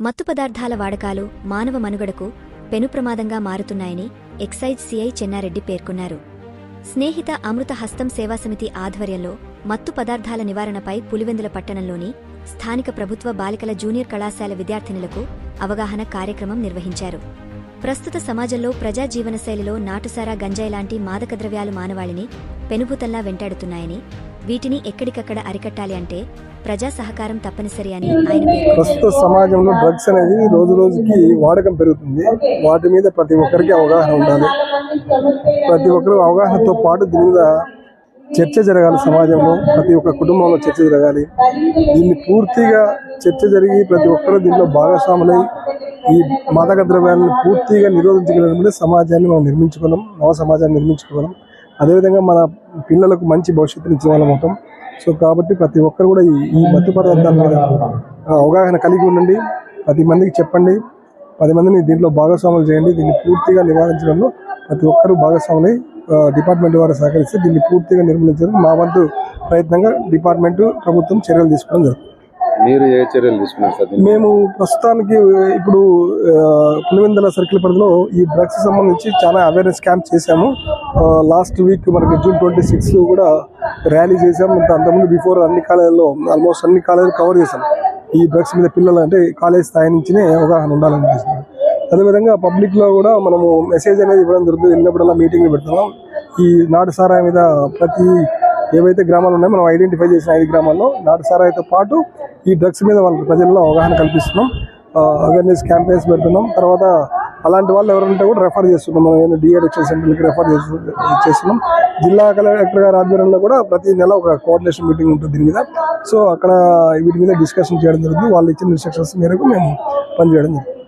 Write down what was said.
మత్తు పదార్థాల వాడకాలు మానవ మనుగడకు పెను ప్రమాదంగా మారుతున్నాయని ఎక్సైజ్ సిఐ చెన్నారెడ్డి పేర్కొన్నారు. స్నేహిత అమృత హస్తం సేవా సమితి ఆధ్వర్యంలో మత్తు పదార్థాల నివారణపై పులివెందుల పట్టణంలోని స్థానిక ప్రభుత్వ బాలికల జూనియర్ కళాశాల విద్యార్థినులకు అవగాహన కార్యక్రమం నిర్వహించారు. ప్రస్తుత సమాజంలో ప్రజా జీవనశైలిలో నాటుసారా గంజాయి లాంటి మాదకద్రవ్యాలు మానవాళిని పెనుభూతల్లా వెంటాడుతున్నాయని వీటిని ఎక్కడికక్కడ అరికట్టాలి అంటే ప్రజా సహకారం తప్పనిసరి అని ఆయన ప్రస్తుత సమాజంలో డ్రగ్స్ అనేది రోజు రోజుకి వాడకం పెరుగుతుంది. వాటి మీద ప్రతి ఒక్కరికి అవగాహన ఉండాలి. ప్రతి ఒక్కరు అవగాహనతో పాటు దీని మీద చర్చ జరగాలి సమాజంలో. ప్రతి ఒక్క కుటుంబంలో చర్చ జరగాలి. దీన్ని పూర్తిగా చర్చ జరిగి ప్రతి ఒక్కరూ దీంట్లో భాగస్వాములై ఈ మాదక ద్రవ్యాలను పూర్తిగా నిరోధించగలిగిన సమాజాన్ని మనం నిర్మించుకున్నాం. నవ సమాజాన్ని నిర్మించుకున్నాం. అదేవిధంగా మన పిల్లలకు మంచి భవిష్యత్తుని ఇచ్చేవాళ్ళం అవుతాం. సో కాబట్టి ప్రతి ఒక్కరు కూడా ఈ మత్తు పదార్థాల మీద అవగాహన కలిగి ఉండండి. పది మందికి చెప్పండి. పది మందిని దీంట్లో భాగస్వాములు చేయండి. దీన్ని పూర్తిగా నివారించడంలో ప్రతి ఒక్కరూ భాగస్వాములై డిపార్ట్మెంట్ వారు సహకరిస్తే దీన్ని పూర్తిగా నిర్మూలించడం మా వంతు ప్రయత్నంగా డిపార్ట్మెంట్ ప్రభుత్వం చర్యలు తీసుకోవడం జరుగుతుంది. మీరు ఏ చర్యలు తీసుకున్నారు సార్ మేము ప్రస్తుతానికి ఇప్పుడు పులివెందుల సర్కిల్ పరిధిలో ఈ డ్రగ్స్ సంబంధించి చాలా అవేర్నెస్ క్యాంప్ చేశాము. లాస్ట్ వీక్ మనకి జూన్ ట్వంటీ సిక్స్ కూడా ర్యాలీ చేశాము అంతకుముందు బిఫోర్ అన్ని కాలేజీల్లో ఆల్మోస్ట్ అన్ని కాలేజీలు కవర్ చేశాం. ఈ డ్రగ్స్ మీద పిల్లలు అంటే కాలేజ్ స్థాయి నుంచినే అవగాహన ఉండాలనిపిస్తుంది అదేవిధంగా పబ్లిక్లో కూడా మనము మెసేజ్ అనేది ఇవ్వడం జరుగుతుంది. వెళ్ళినప్పుడల్లా మీటింగ్లు పెడుతున్నాం. ఈ నాటు సారాయి మీద ప్రతి ఏవైతే గ్రామాలు ఉన్నాయో మనం ఐడెంటిఫై చేసిన ఐదు గ్రామాల్లో నాటు సారాయితో పాటు ఈ డ్రగ్స్ మీద వాళ్ళ ప్రజల్లో అవగాహన కల్పిస్తున్నాం. అవేర్నెస్ క్యాంపెయిన్స్ పెడుతున్నాం. తర్వాత అలాంటి వాళ్ళు ఎవరంటే కూడా రెఫర్ చేస్తున్నాం. మనం డి అడిక్షన్ సెంటర్కి రెఫర్ చేస్తున్నాం. జిల్లా కలెక్టర్ గారి ఆధ్వర్యంలో కూడా ప్రతి నెల ఒక కోఆర్డినేషన్ మీటింగ్ ఉంటుంది దీని మీద. సో అక్కడ వీటి మీద డిస్కషన్ చేయడం జరుగుతుంది. వాళ్ళు ఇచ్చిన ఇన్స్ట్రక్షన్స్ మేరకు మేము పనిచేయడం జరుగుతుంది.